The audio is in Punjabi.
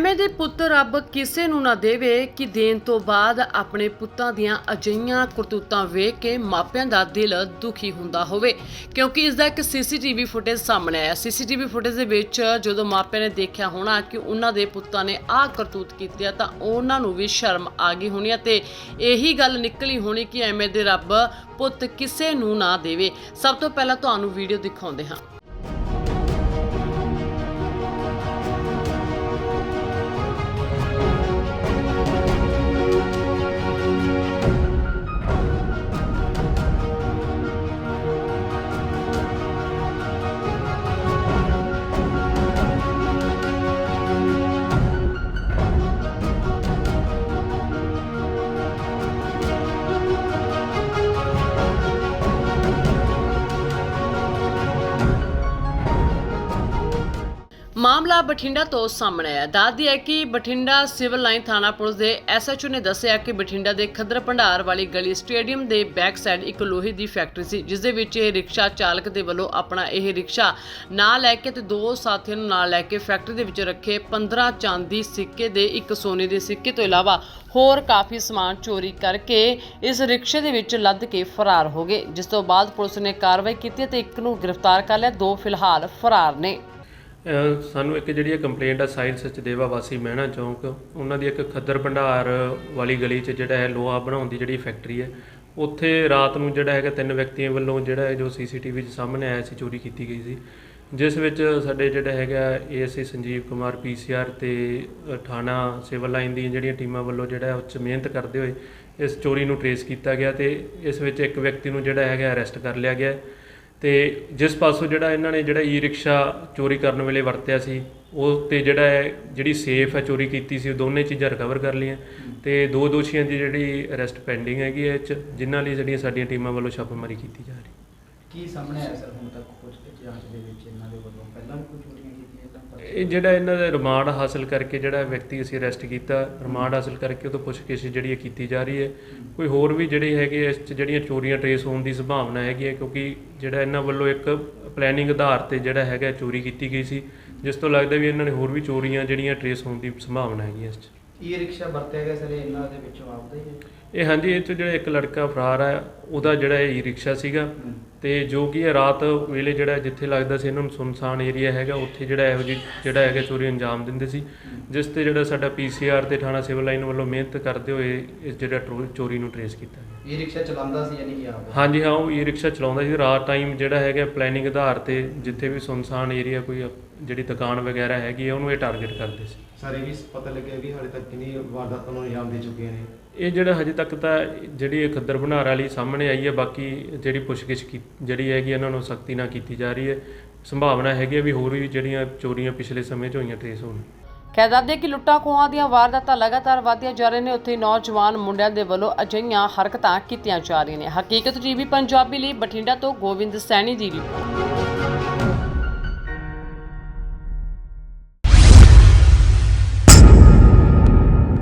ਐਵੇਂ ਦੇ ਪੁੱਤ ਰੱਬ ਕਿਸੇ ਨੂੰ ਨਾ ਦੇਵੇ ਕਿ ਦੇਣ ਤੋਂ ਬਾਅਦ ਆਪਣੇ ਪੁੱਤਾਂ ਦੀਆਂ ਅਜਈਆਂ ਕਰਤੂਤਾਂ ਵੇਖ ਕੇ ਮਾਪਿਆਂ ਦਾ ਦਿਲ ਦੁਖੀ ਹੁੰਦਾ ਹੋਵੇ। ਕਿਉਂਕਿ ਇਸ ਦਾ ਇੱਕ ਸੀਸੀਟੀਵੀ ਫੁਟੇਜ ਸਾਹਮਣੇ ਆਇਆ। ਸੀਸੀਟੀਵੀ ਫੁਟੇਜ ਦੇ ਵਿੱਚ ਜਦੋਂ ਮਾਪਿਆਂ ਨੇ ਦੇਖਿਆ ਹੋਣਾ ਕਿ ਉਹਨਾਂ ਦੇ ਪੁੱਤਾਂ ਨੇ ਆਹ ਕਰਤੂਤ ਕੀਤੀ ਆ ਤਾਂ ਉਹਨਾਂ ਨੂੰ ਵੀ ਸ਼ਰਮ ਆ ਗਈ ਹੋਣੀ ਆ ਤੇ ਇਹੀ ਗੱਲ ਨਿਕਲੀ ਹੋਣੀ ਕਿ ਐਵੇਂ ਦੇ ਰੱਬ ਪੁੱਤ ਕਿਸੇ ਨੂੰ ਨਾ ਦੇਵੇ। ਸਭ ਤੋਂ ਪਹਿਲਾਂ ਤੁਹਾਨੂੰ ਵੀਡੀਓ ਦਿਖਾਉਂਦੇ ਹਾਂ। ਮਾਮਲਾ ਬਠਿੰਡਾ ਤੋਂ ਸਾਹਮਣੇ ਆਇਆ। ਦੱਸਦੀ ਹੈ ਕਿ ਬਠਿੰਡਾ ਸਿਵਲ ਲਾਈਨ ਥਾਣਾ ਪੁਲਿਸ ਦੇ ਐਸਐਚਓ ਨੇ ਦੱਸਿਆ ਕਿ ਬਠਿੰਡਾ ਦੇ ਖੱਦਰ ਭੰਡਾਰ ਵਾਲੀ ਗਲੀ ਸਟੇਡੀਅਮ ਦੇ ਬੈਕ ਸਾਈਡ ਇੱਕ ਲੋਹੇ ਦੀ ਫੈਕਟਰੀ ਸੀ, ਜਿਸ ਦੇ ਵਿੱਚ ਇਹ ਰਿਕਸ਼ਾ ਚਾਲਕ ਦੇ ਵੱਲੋਂ ਆਪਣਾ ਇਹ ਰਿਕਸ਼ਾ ਨਾਲ ਲੈ ਕੇ ਤੇ ਦੋ ਸਾਥੀਆਂ ਨੂੰ ਨਾਲ ਲੈ ਕੇ ਫੈਕਟਰੀ ਦੇ ਵਿੱਚ ਰੱਖੇ 15 ਚਾਂਦੀ ਸਿੱਕੇ ਦੇ ਇੱਕ ਸੋਨੇ ਦੇ ਸਿੱਕੇ ਤੋਂ ਇਲਾਵਾ ਹੋਰ ਕਾਫੀ ਸਮਾਨ ਚੋਰੀ ਕਰਕੇ ਇਸ ਰਿਕਸ਼ੇ ਦੇ ਵਿੱਚ ਲੱਦ ਕੇ ਫਰਾਰ ਹੋ ਗਏ, ਜਿਸ ਤੋਂ ਬਾਅਦ ਪੁਲਿਸ ਨੇ ਕਾਰਵਾਈ ਕੀਤੀ ਤੇ ਇੱਕ ਨੂੰ ਗ੍ਰਿਫਤਾਰ ਕਰ ਲਿਆ। ਦੋ ਫਿਲਹਾਲ ਫਰਾਰ ਨੇ। ਸਾਨੂੰ ਇੱਕ ਜਿਹੜੀ ਕੰਪਲੇਂਟ ਆ ਸਾਹਿਲ ਸਚਦੇਵਾ ਵਾਸੀ ਮਹਿਣਾ ਚੌਂਕ ਉਹਨਾਂ ਦੀ ਇੱਕ ਖੱਦਰ ਭੰਡਾਰ ਵਾਲੀ ਗਲੀ 'ਚ ਜਿਹੜਾ ਹੈ ਲੋਹਾ ਬਣਾਉਣ ਦੀ ਜਿਹੜੀ ਫੈਕਟਰੀ ਹੈ ਉੱਥੇ ਰਾਤ ਨੂੰ ਜਿਹੜਾ ਹੈਗਾ ਤਿੰਨ ਵਿਅਕਤੀਆਂ ਵੱਲੋਂ ਜਿਹੜਾ ਹੈ ਜੋ ਸੀਸੀਟੀਵੀ 'ਚ ਸਾਹਮਣੇ ਆਇਆ ਸੀ ਚੋਰੀ ਕੀਤੀ ਗਈ ਸੀ। ਜਿਸ ਵਿੱਚ ਸਾਡੇ ਜਿਹੜਾ ਹੈਗਾ ਏਐਸਏ ਸੰਜੀਵ ਕੁਮਾਰ ਪੀਸੀਆਰ ਤੇ ਅ, ਥਾਣਾ ਸਿਵਲ ਲਾਈਨ ਦੀਆਂ ਜਿਹੜੀਆਂ ਟੀਮਾਂ ਵੱਲੋਂ ਜਿਹੜਾ ਉੱਚ ਮਿਹਨਤ ਕਰਦੇ ਹੋਏ ਇਸ ਚੋਰੀ ਨੂੰ ਟਰੇਸ ਕੀਤਾ ਗਿਆ ਤੇ ਇਸ ਵਿੱਚ ਇੱਕ ਵਿਅਕਤੀ ਨੂੰ ਜਿਹੜਾ ਹੈਗਾ ਅਰੈਸਟ ਕਰ ਲਿਆ ਗਿਆ। ਤੇ ਜਿਸ ਪਾਸੋਂ ਜਿਹੜਾ ਇਹਨਾਂ ਨੇ ਜਿਹੜਾ ਈ ਰਿਕਸ਼ਾ ਚੋਰੀ ਕਰਨ ਵੇਲੇ ਵਰਤਿਆ ਸੀ, ਉਹ ਤੇ ਜਿਹੜਾ ਹੈ ਜਿਹੜੀ ਸੇਫ ਹੈ ਚੋਰੀ ਕੀਤੀ ਸੀ, ਉਹ ਦੋਨੇ ਚੀਜ਼ਾਂ ਰਿਕਵਰ ਕਰ ਲਈਆਂ। ਤੇ ਦੋ ਦੋਸ਼ੀਆਂ ਦੀ ਜਿਹੜੀ ਅਰੈਸਟ ਪੈਂਡਿੰਗ ਹੈਗੀ ਹੈ, ਇਹ 'ਚ, ਜਿਨ੍ਹਾਂ ਲਈ ਜਿਹੜੀਆਂ ਸਾਡੀਆਂ ਟੀਮਾਂ ਵੱਲੋਂ ਛਾਪੇਮਾਰੀ ਕੀਤੀ ਜਾ ਰਹੀ। ਕੀ ਸਾਹਮਣੇ ਆਇਆ ਸਰ ਹੁਣ ਤੱਕ ਕੁਝ ਜਾਂਚ ਦੇ ਵਿੱਚ ਇਹਨਾਂ ਦੇ ਵੱਲੋਂ ਪਹਿਲਾਂ ਵੀ ਕੋਈ ਚੋਰੀਆਂ ਕੀਤੀਆਂ ਤਾਂ ਪਤਾ ਇਹ ਜਿਹੜਾ ਇਹਨਾਂ ਦਾ ਰਿਮਾਂਡ ਹਾਸਲ ਕਰਕੇ ਜਿਹੜਾ ਵਿਅਕਤੀ ਅਸੀਂ ਅਰੈਸਟ ਕੀਤਾ ਰਿਮਾਂਡ ਹਾਸਲ ਕਰਕੇ ਉਹ ਤੋਂ ਪੁੱਛਗਿੱਛ ਜਿਹੜੀ ਹੈ ਕੀਤੀ ਜਾ ਰਹੀ ਹੈ। ਕੋਈ ਹੋਰ ਵੀ ਜਿਹੜੇ ਹੈਗੇ ਇਸ 'ਚ ਜਿਹੜੀਆਂ ਚੋਰੀਆਂ ਟਰੇਸ ਹੋਣ ਦੀ ਸੰਭਾਵਨਾ ਹੈਗੀ ਹੈ ਕਿਉਂਕਿ ਜਿਹੜਾ ਇਹਨਾਂ ਵੱਲੋਂ ਇੱਕ ਪਲੈਨਿੰਗ ਆਧਾਰ ਤੇ ਜਿਹੜਾ ਹੈਗਾ ਚੋਰੀ ਕੀਤੀ ਗਈ ਸੀ ਜਿਸ ਤੋਂ ਲੱਗਦਾ ਵੀ ਇਹਨਾਂ ਨੇ ਹੋਰ ਵੀ ਚੋਰੀਆਂ ਜਿਹੜੀਆਂ ਟਰੇਸ ਹੋਣ ਦੀ ਸੰਭਾਵਨਾ ਹੈਗੀ ਹੈ ਇਸ 'ਚ। ਇਹ ਰਿਕਸ਼ਾ ਵਰਤਿਆ ਗਿਆ ਸਰ ਇਹਨਾਂ ਦੇ ਵਿੱਚੋਂ ਆਪਦਾ ਹੀ ਹੈ? ਇਹ ਹਾਂਜੀ ਇਹ 'ਚੋਂ ਜਿਹੜਾ ਇੱਕ ਲੜਕਾ ਫਰਾਰ ਹੈ ਉਹਦਾ ਜਿਹੜਾ ਇਹ ਈ ਰਿਕਸ਼ਾ ਸੀਗਾ। ਤੇ ਜੋ ਕਿ ਇਹ ਰਾਤ ਵੇਲੇ ਜਿਹੜਾ ਜਿੱਥੇ ਲੱਗਦਾ ਸੀ ਇਹਨਾਂ ਨੂੰ ਸੁਨਸਾਨ ਏਰੀਆ ਹੈਗਾ ਉੱਥੇ ਜਿਹੜਾ ਇਹੋ ਜਿਹੀ ਜਿਹੜਾ ਹੈਗਾ ਚੋਰੀ ਅੰਜਾਮ ਦਿੰਦੇ ਸੀ। ਜਿਸ ਤੇ ਜਿਹੜਾ ਸਾਡਾ ਪੀਸੀਆਰ ਤੇ ਥਾਣਾ ਸਿਵਲ ਲਾਈਨ ਵੱਲੋਂ ਮਿਹਨਤ ਕਰਦੇ ਹੋਏ ਇਸ ਜਿਹੜਾ ਟਰੋ- ਚੋਰੀ ਨੂੰ ਟਰੇਸ ਕੀਤਾ। ਇਹ ਰਿਕਸ਼ਾ ਚਲਾਉਂਦਾ ਸੀ ਯਾਨੀ ਕਿ ਆਪ? ਹਾਂਜੀ ਹਾਂ ਉਹ ਈ ਰਿਕਸ਼ਾ ਚਲਾਉਂਦਾ ਸੀ। ਰਾਤ ਟਾਈਮ ਜਿਹੜਾ ਹੈਗਾ ਪਲੈਨਿੰਗ ਆਧਾਰ ਤੇ ਜਿੱਥੇ ਵੀ ਸੁਨਸਾਨ ਏਰੀਆ ਕੋਈ ਜਿਹੜੀ ਦੁਕਾਨ ਵਗੈਰਾ ਹੈਗੀ ਹੈ ਉਹਨੂੰ ਇਹ ਟਾਰਗੇਟ ਕਰਦੇ ਸੀ। ਸਰ ਇਹ ਵੀ ਪਤਾ ਲੱਗਿਆ ਵੀ ਹਾਲੇ ਤੱਕ ਕਿੰਨੀ ਵਾਰਦਾਤਾਂ ਨੂੰ ਅੰਜਾਮ ਦੇ ਚੁੱਕੇ ਨੇ। ਇਹ ਜਿਹੜਾ ਹਜੇ ਤੱਕ ਤਾਂ ਜਿਹੜੀ ਇਹ ਖੱਦਰ ਬਨਾਰ ਵਾਲੀ ਸਾਹਮਣੇ ਆਈ ਹੈ ਬਾਕੀ ਜਿਹੜੀ ਪੁੱਛਗਿੱਛ ਕੀ- ਜਿਹੜੀ ਹੈਗੀ ਇਹਨਾਂ ਨੂੰ ਸਖਤੀ ਨਾਲ ਕੀਤੀ ਜਾ ਰਹੀ ਹੈ। ਸੰਭਾਵਨਾ ਹੈਗੀ ਹੈ ਵੀ ਹੋਰ ਵੀ ਜਿਹੜੀਆਂ ਚੋਰੀਆਂ ਪਿਛਲੇ ਸਮੇਂ 'ਚ ਹੋਈਆਂ ਟ੍ਰੇਸ ਹੋਣ। ਕਹਿ ਦੱਸਦੇ ਕਿ ਲੁੱਟਾਂ ਖੋਹਾਂ ਦੀਆਂ ਵਾਰਦਾਤਾਂ ਲਗਾਤਾਰ ਵਧਦੀਆਂ ਜਾ ਰਹੀਆਂ ਨੇ। ਉੱਥੇ ਨੌਜਵਾਨ ਮੁੰਡਿਆਂ ਦੇ ਵੱਲੋਂ ਅਜਿਹੀਆਂ ਹਰਕਤਾਂ ਕੀਤੀਆਂ ਜਾ ਰਹੀਆਂ ਨੇ। ਹਕੀਕਤ ਟੀਵੀ ਪੰਜਾਬੀ ਲਈ ਬਠਿੰਡਾ ਤੋਂ ਗੋਬਿੰਦ ਸੈਣੀ ਦੀ ਰਿਪੋਰਟ।